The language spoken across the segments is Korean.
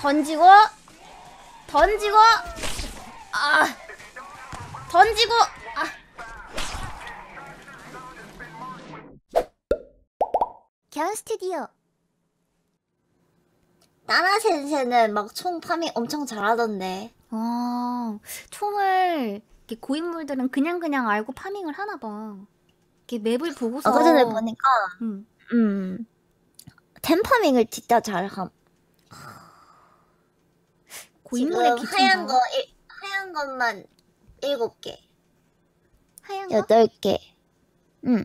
던지고 던지고 아 던지고 아 겨울 스튜디오 나나 센세는 막 총 파밍 엄청 잘하던데. 아 총을 이렇게 고인물들은 그냥 그냥 알고 파밍을 하나 봐 이렇게 맵을 보고서 아까 전에 보니까 음. 음. 템 파밍을 진짜 잘함. 고인물의 지금 하얀 거 일, 하얀 것만 일곱 개, 하얀 거? 여덟 개. 음.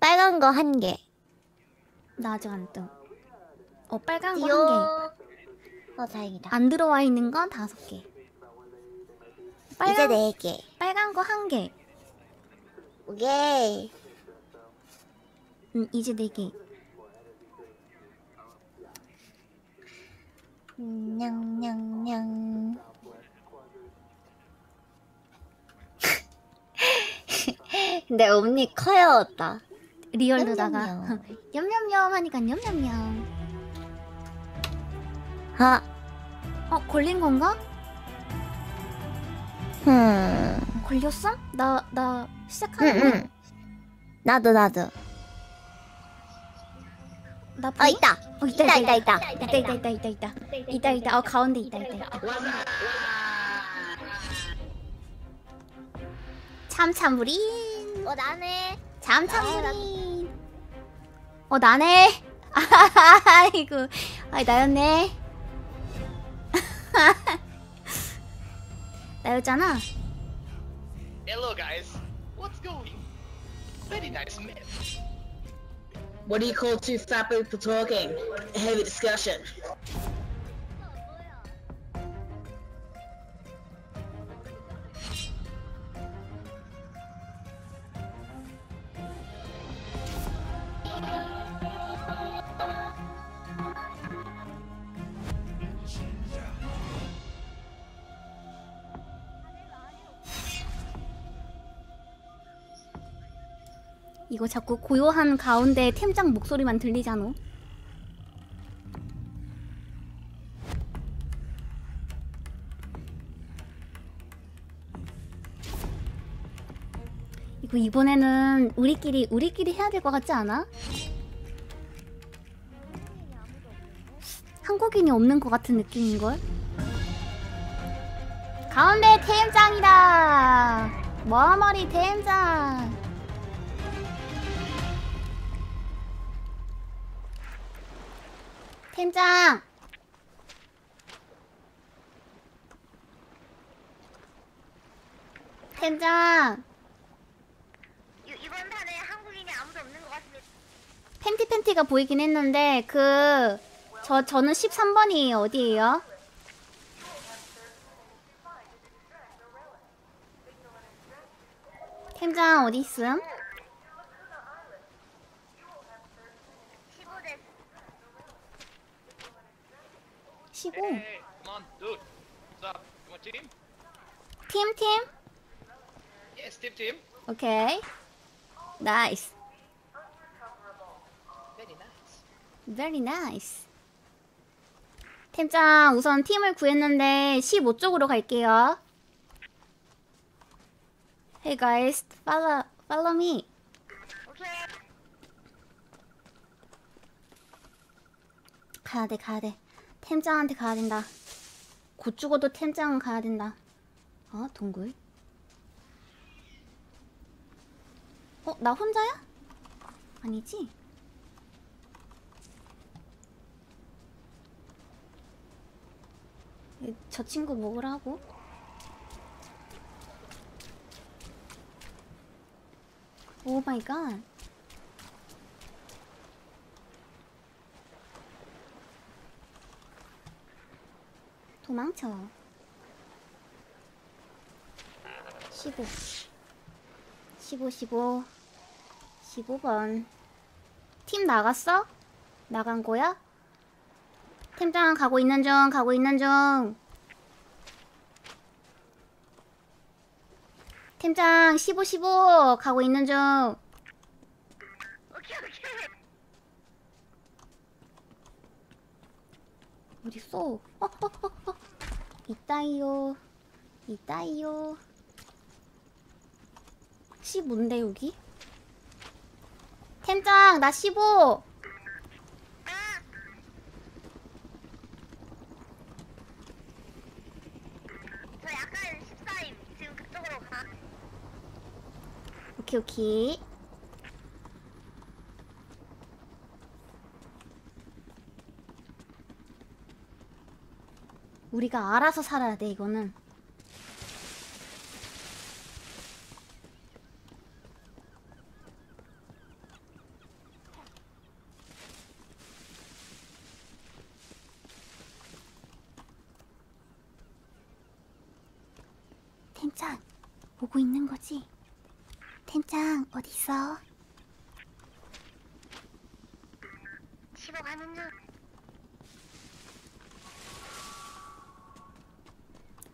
빨간 거 한 개. 나 아직 안 뜸. 어 빨간 거 한 개. 어 다행이다. 안 들어와 있는 건 다섯 개. 이제 빨간 네 개. 빨간 거 한 개. 오케이. 음, 이제 네 개. 냥냥냥. 근데 언니 커요었다. 리얼로다가 냠냠냠. 냠냠냠 하니까 냠냠냠. 아, 어 걸린 건가? 흠. 걸렸어? 나나 응, 시작하는 거? 응. 나도 나도. 나어 보여? 있다. 어, 있다 있다, 있다. 있다, 있다 있다 있다. 있다 있다 있다. 있다 있다 어 가운데 있다 있다 있다. 참참부린. 어 나네. 참참부린. 어 나네. 아이고. 아이 나였네. 나였잖아. Hello guys, what's going? Very nice man. What do you call two fat people talking? A heavy discussion. 이거 자꾸 고요한 가운데 템장 목소리만 들리잖아 이거 이번에는 우리끼리 우리끼리 해야 될 것 같지 않아? 한국인이 없는 것 같은 느낌인걸? 가운데 템장이다! 머머리 템장! 템장! 템장! 이번 판에 한국인이 아무도 없는 것 같습니다. 팬티 팬티가 보이긴 했는데 그... 저, 저는 13번이에요. 어디에요? 템장 어디 있음? 15. Hey, come on, dude. What's up? You want team? 팀, 팀? Yes, team, team. 오케이. 나이스. Very nice. Very nice. 템장 우선 팀을 구했는데 15쪽으로 갈게요. Hey guys, follow follow me. 오케이. 가야 돼, 가야 돼. 템장한테 가야 된다. 곧 죽어도 템장은 가야 된다. 어, 동굴. 어, 나 혼자야? 아니지? 저 친구 먹으라고? 오 마이 갓. 도망쳐. 15. 15, 15. 15번. 팀 나갔어? 나간 거야? 팀장 가고 있는 중, 가고 있는 중. 팀장 15, 15 가고 있는 중. 오케이 오케이. 어딨어? 어, 어, 어, 어. 있다이요. 있다이요. 15인데, 여기? 템장, 나 15! 저 약간 14임. 지금 그쪽으로 가. 오케이, 오케이. 우리가 알아서 살아야 돼, 이거는. 템짱, 보고 있는 거지? 템짱, 어딨어? 집에 가는 중.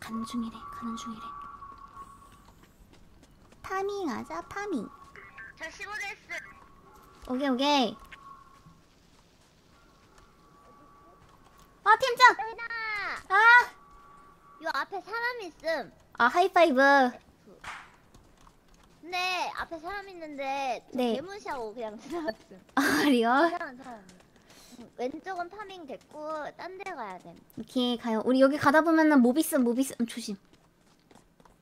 가는 중이래, 가는 중이래. 파밍 하자, 파밍. 저 15데스. 오케이, 오케이. 아, 팀장! 여기다. 아! 요 앞에 사람 있음. 아, 하이파이브. 근데 앞에 사람 있는데 저 네. 개무시하고 그냥 지나갔음. 아, 리얼? 왼쪽은 파밍 됐고 딴 데 가야 돼. 오케이, 가요. 우리 여기 가다 보면은 모비스 모비스. 음, 조심.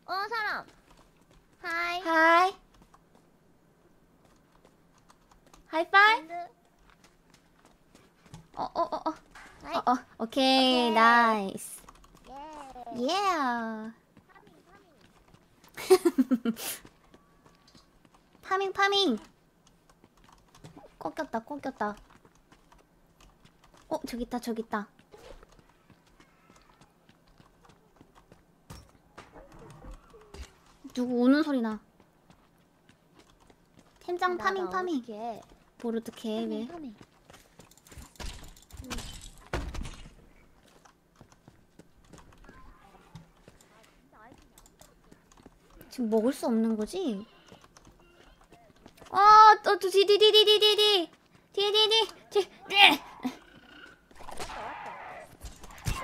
어 사람. 하이. 하이. 하이파이? 핸드. 어, 어, 어, 어. 어, 어. 오케이, 오케이. 나이스. 예. 예. 파밍, 파밍. 꺾였다, 꺾였다. 어, 저기 있다, 저기 있다. 누구 오는 소리 나. 템장 나, 파밍, 나 파밍. 어떡해, 왜. 파밍. 지금 먹을 수 없는 거지? 아, 또, 또, 디, 디, 디, 디, 디, 디, 디. 디, 디, 디, 디, 디.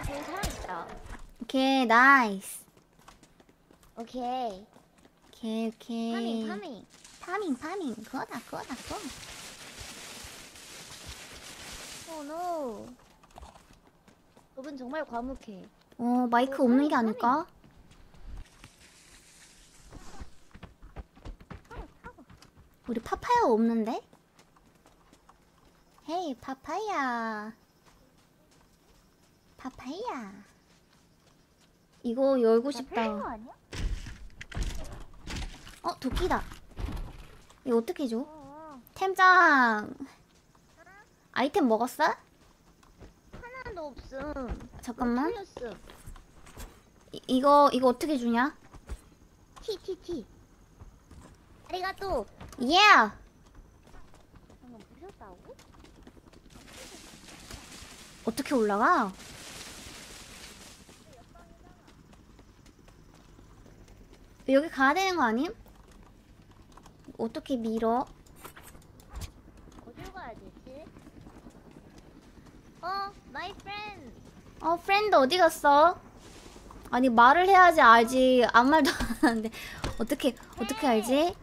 여기 사람 있다. 오케이, 나이스. 오케이. 오케이, 오케이. 파밍 파밍. 파밍, 파밍. 그거다, 그거다, 그거. 오 노. 저분 정말 과묵해. 어, 마이크 어, 없는 게 파밍, 아닐까? 우리 파파야 없는데? 헤이, 파파야. 파파야. 이거 열고 나 싶다. 아니야? 어, 도끼다. 이거 어떻게 줘? 어. 템장. 아이템 먹었어? 하나도 없음. 잠깐만. 틀렸음. 이, 이거, 이거 어떻게 주냐? T. 아리가또. 예! 어떻게 올라가? 여기 가야 되는 거 아님? 어떻게 밀어? 어디로 가야 되지? 어, my friend. 어, 프렌드 어디 갔어? 아니, 말을 해야지 알지. 아무 말도 안 하는데. 어떻게, 어떻게 알지? 헤헤.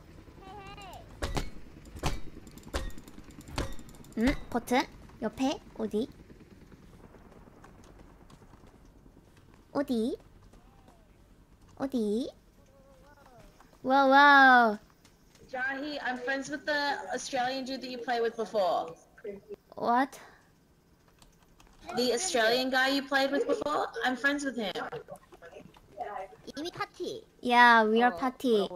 응? 버튼? 옆에? 어디? 어디? 어디? Whoa, whoa. Jahi, I'm friends with the Australian dude that you played with before. What? The Australian guy you played with before? I'm friends with him. Yeah, we are party.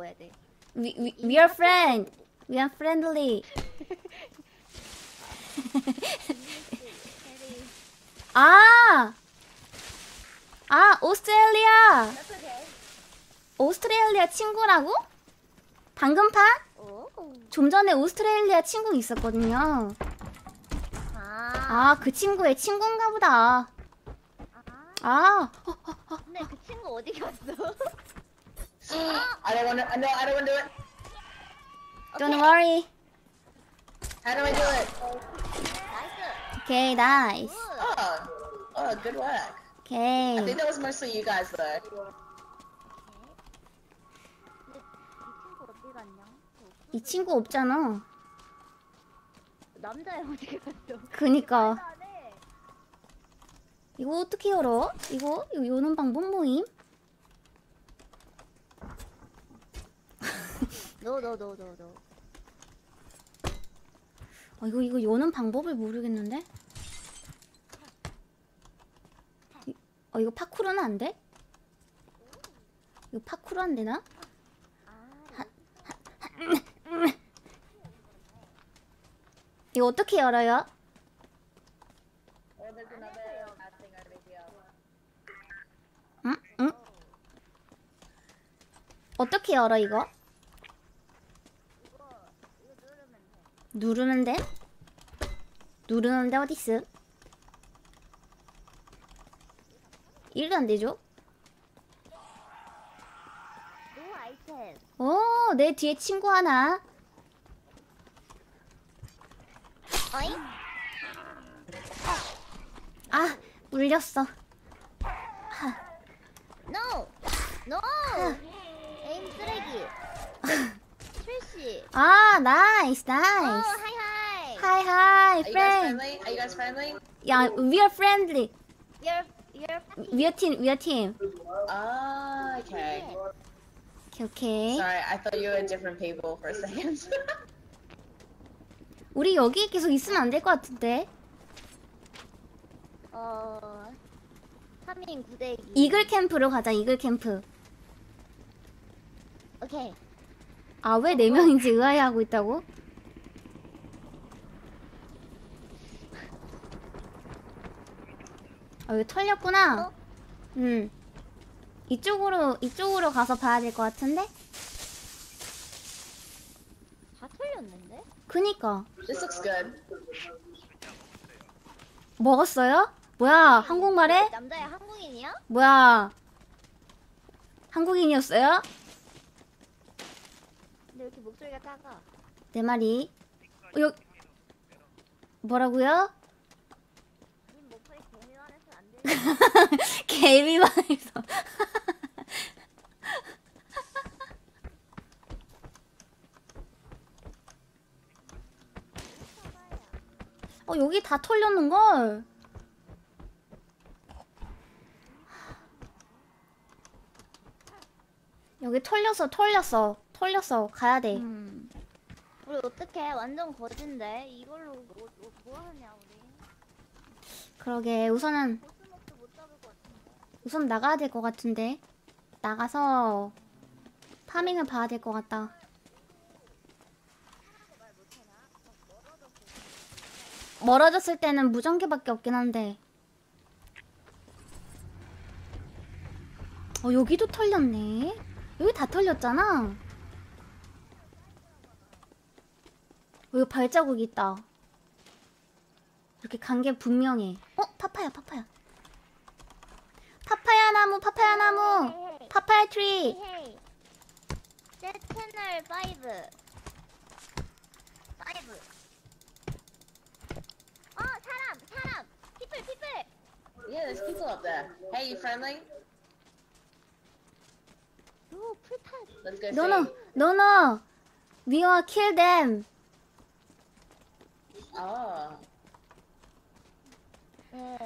We, we, we are friend. We are friendly. ah! Ah, Australia! 오스트레일리아 친구라고? 방금 판? 오. 좀 전에 오스트레일리아 친구 있었거든요. 아. 아, 그 친구의 친구인가 보다. 아. 아, 어, 근데 그 친구 어디 갔어? I don't want to. No, I don't want to do it. don't worry. How do I do it? 오케이, 나이스. 굿. Oh, oh, Oh, good work. I 오케이. think that was mostly you guys though. 근데 이 친구 어디 갔냐? 이 친구 없잖아. 남자애 어디 갔어? 그니까. 안 해. 이거 어떻게 열어? 이거 이거 여는 방법 뭐임? 너너너너 너. 아 이거 이거 여는 방법을 모르겠는데. 이- 어 이거 파쿠르는 안 돼? 이거 파쿠르 안 되나? 이거 어떻게 열어요? 응? 응? 어떻게 열어 이거? 누르면 돼? 누르는데 어딨음? 1도 안 되죠? 노 아이템. 오, 내 뒤에 친구 하나. 아, 물렸어. 노. 노. 에임 쓰레기. 출시. 아, 나이스, 어 나이스. 하이 하이. Hi, hi, Are you guys friend. friendly? Are you guys friendly? Yeah, we are friendly. You're you're We are team, we are team. Ah, okay. 오케이, 오케이. Sorry, I thought you were different people for a second. 우리 여기 계속 있으면 안 될 것 같은데. 어 3인 구대기. 이글 캠프로 가자, 이글 캠프. 오케이. 아, 왜 네 명인지 의아해하고 있다고? 아, 여기 털렸구나. 어? 음. 이쪽으로, 이쪽으로 가서 봐야 될 것 같은데? 다 털렸는데? 그니까. this looks good. 먹었어요? 뭐야, 한국말해? 남자애 한국인이야? 뭐야. 한국인이었어요? 근데 왜 이렇게 목소리가 작아? 내 말이. 어, 여... 뭐라고요? 개미만 해서. 어, 여기 다 털렸는걸? 여기 털렸어, 털렸어. 털렸어. 가야 돼. 음. 우리 어떡해? 완전 거진데 이걸로 뭐, 뭐, 뭐 하냐 우리? 그러게. 우선은, 우선 나가야 될 것 같은데. 나가서 파밍을 봐야 될 것 같다. 멀어졌을 때는 무전기밖에 없긴 한데. 어, 여기도 털렸네. 여기 다 털렸잖아. 어, 여기 발자국 있다. 이렇게 간 게 분명해. 어, 파파야, 파파야. 파파야 나무, 파파야 나무. 파파야 트리. 헤이. 제 채널 5. 5. 어 사람 사람. 피플 피플. Yeah, there's people up there. Hey, you friendly? 오 풀탄. Let's go No, see. no, no, no. We will kill them. Oh. 네.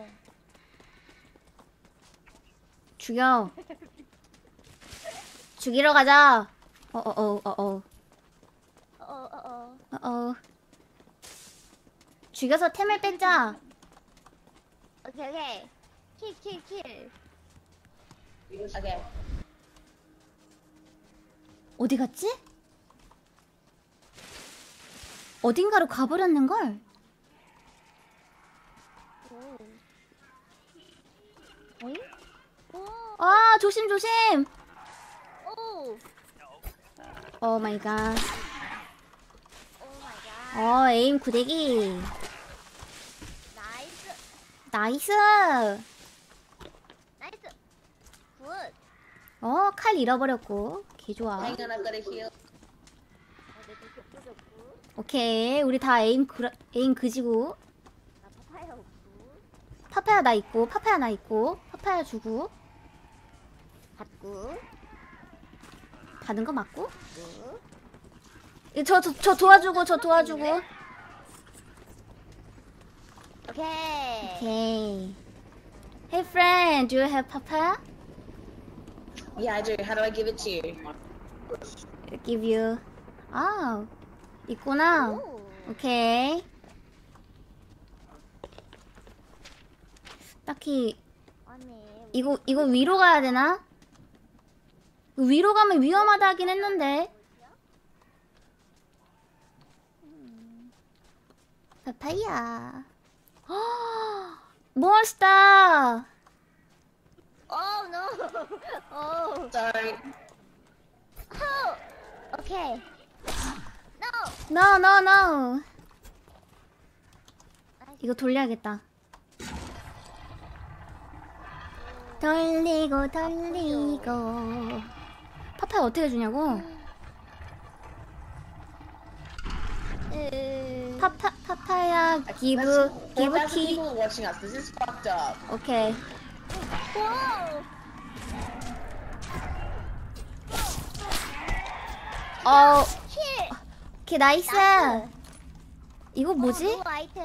죽여. 죽이러 가자. 어, 어, 어, 어, 어, 어어 어. 어, 어. 죽여서 템을 뺏자. 오케이 오케이. 킬킬 킬. Okay. 어디 갔지? 어딘가로 가버렸는 걸. 오. 오잉? 오. 아, 조심, 조심. 오. 오 마이 갓. 마이 갓. 어, 에임 구대기. 나이스. 나이스. 나이스. 굿. 어, 칼 잃어버렸고. 개 좋아. 오케이. 우리 다 에임 그, 에임 그지고. 파파야 나 있고 파파야 나 있고 파파야 주고 받고 받은 거 맞고 구. 저저 저 도와주고 저 도와주고 오케이. 오케이 Hey friend do you have papaya? Yeah, I do. How do I give it to you? I'll give you 아 있구나 오. 오케이 딱히. 이거 이거 위로 가야 되나? 위로 가면 위험하다 하긴 했는데. 파파야. 몬스터. Oh no. Oh. Sorry. Oh. Okay. No. No no no. 이거 돌려야겠다. 돌리고 돌리고. 파파야 어떻게 주냐고? 으. 파파 파파야 people watching us? This is fucked up. 오케이. 오. 어, 킬. 오케이 나이스. 이거 뭐지? 노 아이템.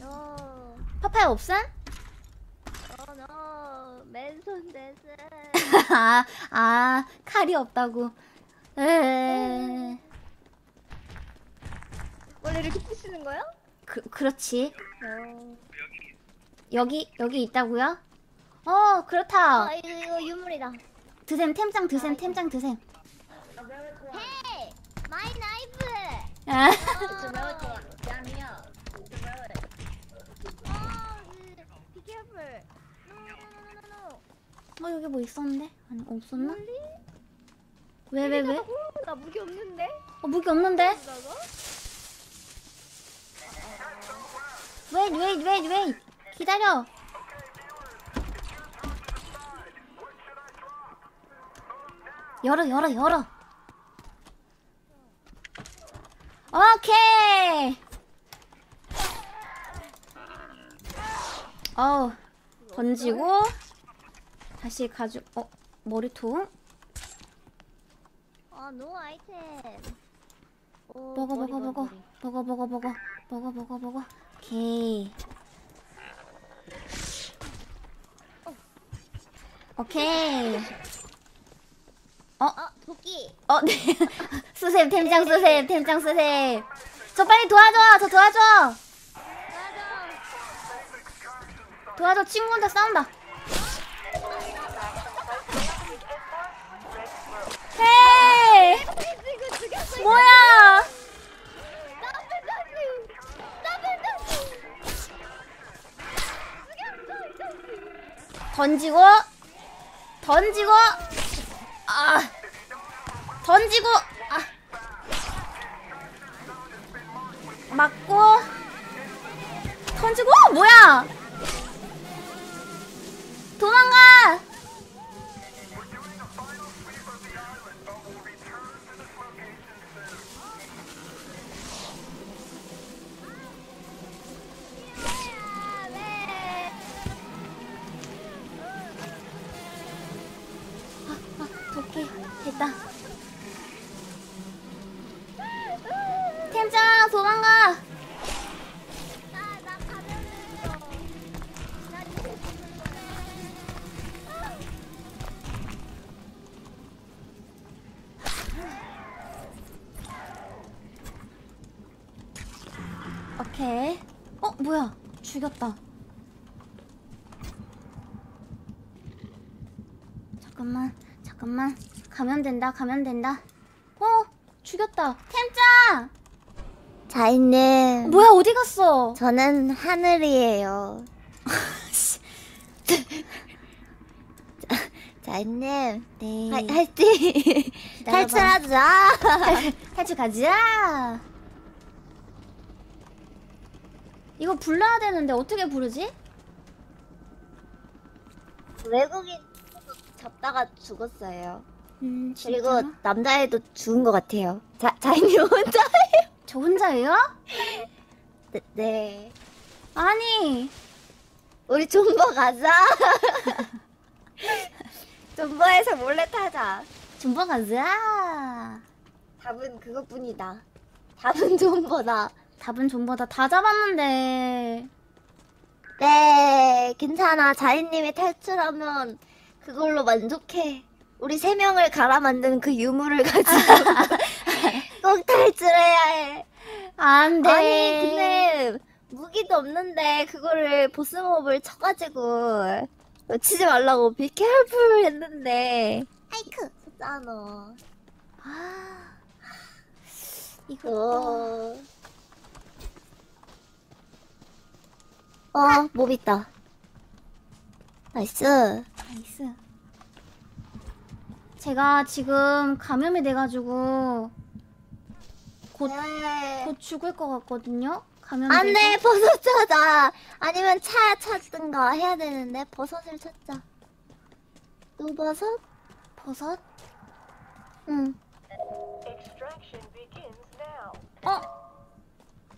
노. 파파야 없음? 어, 노. 맨손 데스. 아, 아 칼이 없다고. 에. 원래 이렇게 부시는 거야? 그 그렇지. 어. 여기 여기 있다고요? 어 그렇다. 아, 이거, 이거 유물이다. 드셈 템장 드셈 템장 드셈. 헤이! 마이 나이프! 아, It's a relic one. Down here. It's a relic. 어, be careful. No, no, no, no, no. 어 여기 뭐 있었는데? 아니 없었나? 멀리? 왜왜 왜? 오, 나 무기 없는데? 어 무기 없는데? 웨이 웨이 웨이 웨이 기다려. 열어 열어 열어. 오케이. 어우 던지고 다시 가져. 어 머리통 아, 노 아이템. 오, 먹어 머리, 먹어 머리, 먹어 머리. 먹어 먹어 먹어 먹어 먹어 먹어. 오케이. 오케이. 어, 도끼. 어, 네. 수셈, 템장 수셈, 템장 수셈. 저 빨리 도와줘, 저 도와줘. 맞아. 도와줘, 친구한테 싸운다. 헤이! 뭐야! 던지고, 던지고, 아, 던지고, 아, 맞고, 던지고, 어, 뭐야! 도망가! 오케이. 어, 뭐야? 죽였다. 잠깐만, 잠깐만. 가면 된다, 가면 된다. 어, 죽였다. 템짱! 자인님, 뭐야, 어디 갔어? 저는 하늘이에요. 자인님, 네. 할, 할지 탈출하자. 탈출 가자. 이거 불러야 되는데 어떻게 부르지? 외국인 잡다가 죽었어요. 음, 그리고? 남자애도 죽은 것 같아요. 자, 자인님 혼자예요? 저 혼자예요? 네. 네. 아니, 우리 존버 가자. 존버에서 몰래 타자. 존버 가자. 답은 그것뿐이다. 답은 존버다. 답은 존버다. 다 잡았는데. 네, 괜찮아. 자인님이 탈출하면 그걸로 만족해. 우리 세 명을 갈아 만드는 그 유물을 가지고 꼭 탈출해야 해. 안 돼. 아니, 근데 무기도 없는데 그거를 보스몹을 쳐가지고 놓치지 말라고 비케어풀 했는데 아이쿠 썼잖아. 아. 이거. 어. 어, 몹 있다. 나이스. 나이스. 제가 지금 감염이 돼가지고 곧, 네. 곧 죽을 것 같거든요. 감염. 안 돼, 버섯 찾아. 아니면 차 찾든가 해야 되는데, 버섯을 찾자. 또 버섯? 버섯? 응. 어.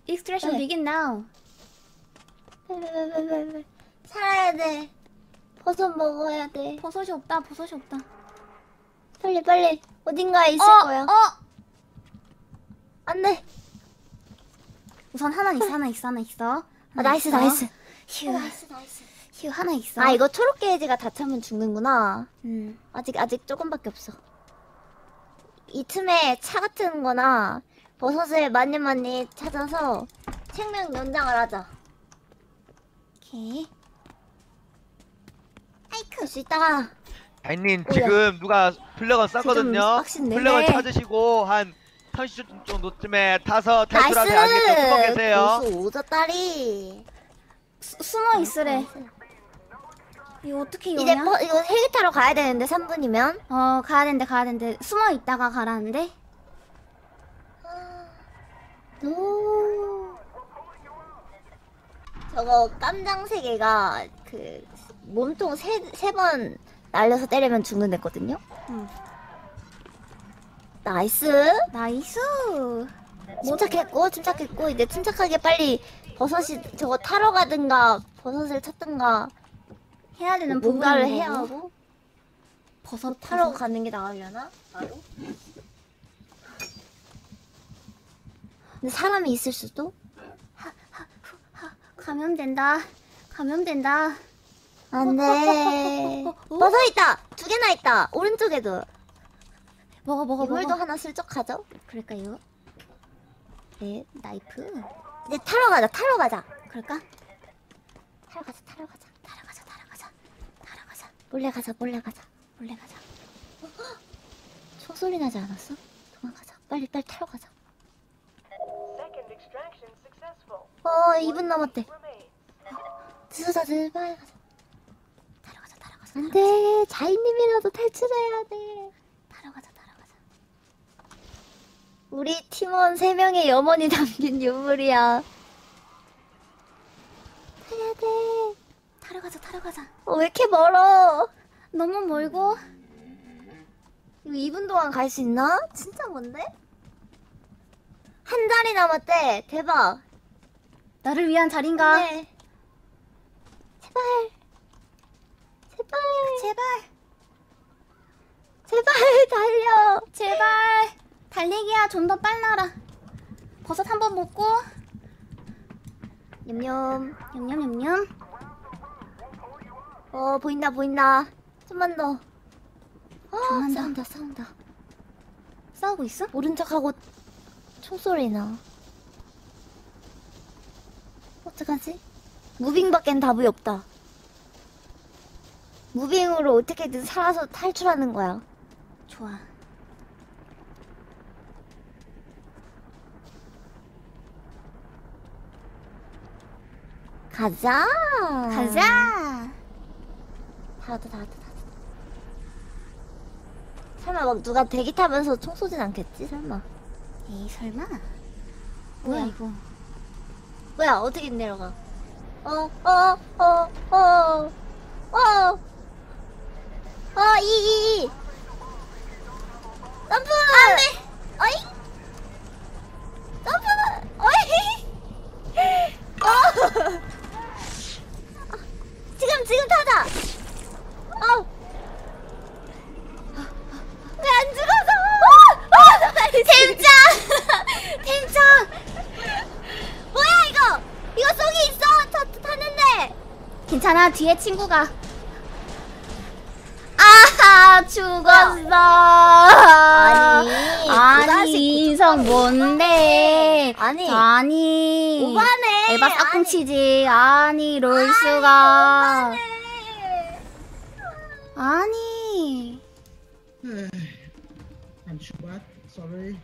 익스트랙션 네. begin now. 살아야 돼. 버섯 먹어야 돼. 버섯이 없다. 버섯이 없다. 빨리, 빨리. 어딘가에 있을 어, 거야. 어. 안 돼. 우선 하나 있어. 하나 있어. 하나 있어. 아, 하나 나이스, 있어. 나이스. 휴. 나이스, 나이스. 휴 하나 있어. 아, 이거 초록 게이지가 다 차면 죽는구나. 음. 아직 아직 조금밖에 없어. 이 틈에 차 같은 거나 버섯을 많이 많이 찾아서 생명 연장을 하자. 오케이. 아이크. 할수 있다. 오야. 지금 누가 플래건 쌌거든요. 플래건 네. 찾으시고 한 30초 정도쯤에 타서 탈출하세요. 알겠죠? 숨어. 계세요. 고수 오졌다리. 수, 숨어 있으래. 이거 어떻게 이제 이거냐? 버, 이거 헬기 타러 가야 되는데 3분이면. 어 가야 된대 가야 된대. 숨어 있다가 가라는데. 오. 저거 깜장세 개가 그 몸통 세 세 번 날려서 때리면 죽는 애거든요. 응. 나이스. 나이스. 침착했고 침착했고 이제 침착하게 빨리 버섯이 저거 타러 가든가 버섯을 찾든가 해야 되는 뭔가를 부분인 해야 거고. 하고 버섯 타러. 가는 게 나으려나? 바로? 근데 사람이 있을 수도? 감염된다. 감염된다. 안돼 어, 어, 어? 버섯 있다! 두 개나 있다! 오른쪽에도 먹어 먹어 이물도 먹어. 하나 슬쩍 가져 그럴까요? 네 나이프. 이제 타러 가자 타러 가자 그럴까? 타러 가자 타러 가자 타러 가자 타러 가자. 타러 가자. 몰래 가자 몰래 가자 몰래 가자. 총소리 나지 않았어? 도망가자 빨리 빨리 타러 가자 Second extraction successful. 어 2분 남았대 들 빨리 가자 타러 가자 타러 가자. 안돼 자이님이라도 탈출해야 돼 타러 가자 타러 가자. 우리 팀원 3명의 염원이 담긴 유물이야 타야 돼 타러 가자 타러 가자. 어, 왜 이렇게 멀어 너무 멀고 이거 2분 동안 갈 수 있나? 진짜 뭔데? 한 자리 남았대 대박 나를 위한 자리인가? 네. 제발 제발 제발 제발 달려 제발 달리기야 좀 더 빨라라. 버섯 한 번 먹고 냠냠 냠냠냠냠. 어 보인다 보인다 좀만 더 어. 싸운다 싸운다 싸우고 있어? 모른 척하고 총소리 나 어떡하지? 무빙밖엔 답이 없다 무빙으로 어떻게든 살아서 탈출하는 거야 좋아. 가자 가자. 다 왔다 다 설마 막 누가 대기 타면서 총 쏘진 않겠지 설마 에이 설마. 뭐야 뭐야? 이거? 뭐야 어떻게 내려가? 어, 어 어 어 어어어이이이. 점프 안돼 어이 점프 어이 어 괜찮아 뒤에 친구가 아하 죽었어 아니, 그 아니 인성 뭔데 아니, 아니 오바네. 에바 싹꿍치지 아니 롤수가 아니 I'm Shubat. Sorry.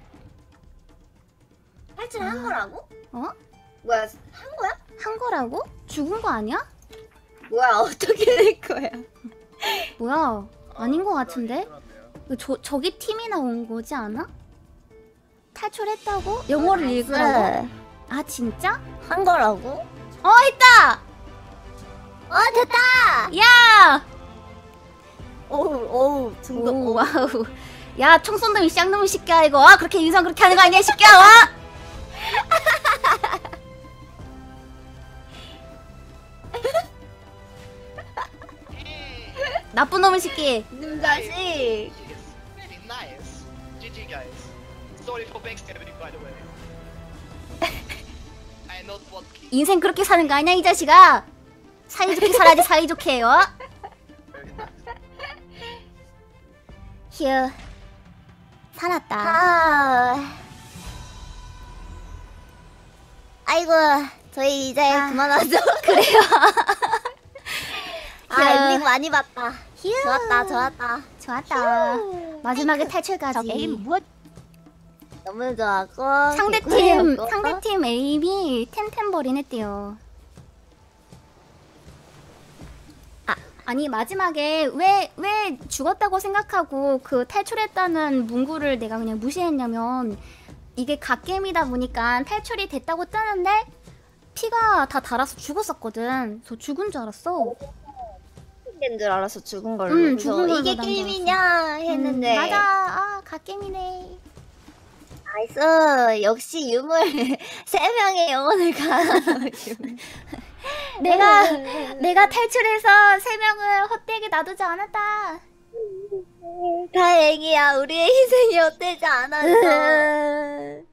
탈출 한 거라고? 어? 뭐야, 한 거야? 한 거라고? 죽은 거 아니야? 뭐야, 어떻게 될 거야? 뭐야 아닌 거 같은데? 이거 저, 저기 팀이 나온 거지 않아? 탈출했다고? 영어를 읽으라고? 네. 아 진짜? 한 거라고? 어 있다! 어, 됐다! 야! 어우, 어우, 중독. 오 와우 야 총쏜놈이 쌍놈의 새끼야 이거 아, 그렇게 인상 그렇게 하는 거 아니야 이 새끼야 와! 나쁜 놈의 새끼 님 자식. Yes, very nice. GG, guys. Sorry for backstabbing, by the way. I not what key. 인생 그렇게 사는 거 아니야 이 자식아 사이좋게 살아야지 사이좋게 어? 휴 살았다 아. 아이고, 저희 이제 아. 그만하죠. 그래요 아, 엔딩 많이 봤다. 휴 좋았다, 좋았다. 좋았다 마지막에 탈출까지 무엇? 너무 좋았고. 상대팀. 상대팀 에임이 템템버린 했대요. 아 아니 마지막에 왜 왜 죽었다고 생각하고 그 탈출했다는 문구를 내가 그냥 무시했냐면 이게 갓겜이다 보니까 탈출이 됐다고 뜨는데 피가 다 달아서 죽었었거든. 저 죽은 줄 알았어. 된줄 알아서 죽은 걸로. 응, 죽은 걸로 이게 난 게임이냐 했는데. 음, 맞아. 아 갓겜이네. 나이스. 역시 유물 세 명의 영혼을 가하죠. 내가 내가 탈출해서 세 명을 헛되게 놔두지 않았다. 다행이야. 우리의 희생이 헛되지 않았어.